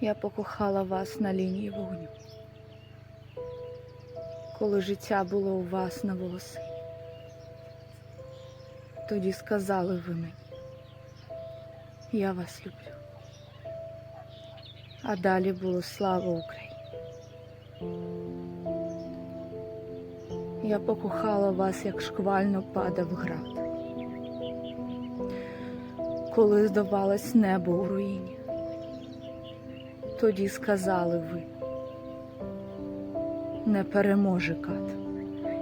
Я покохала вас на лінії вогню, коли життя було у вас на волоси. Тоді сказали ви мені, я вас люблю. А далі було слава Україні. Я покохала вас, як шквально падав град, коли здавалось небо у руїні. Тоді сказали ви, не переможе кат,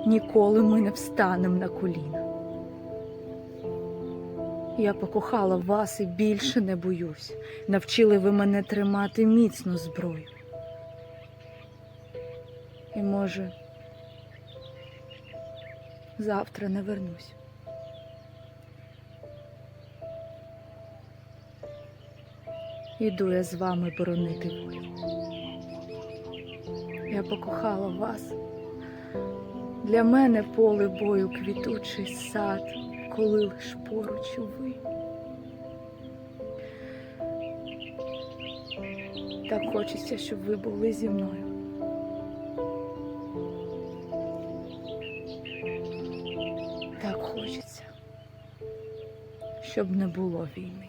ніколи ми не встанем на коліна. Я покохала вас і більше не боюсь. Навчили ви мене тримати міцну зброю. І може, завтра не вернусь. Іду я з вами боронити волю. Я покохала вас. Для мене поле бою квітучий сад, коли лиш поруч ви. Так хочеться, щоб ви були зі мною. Так хочеться, щоб не було війни.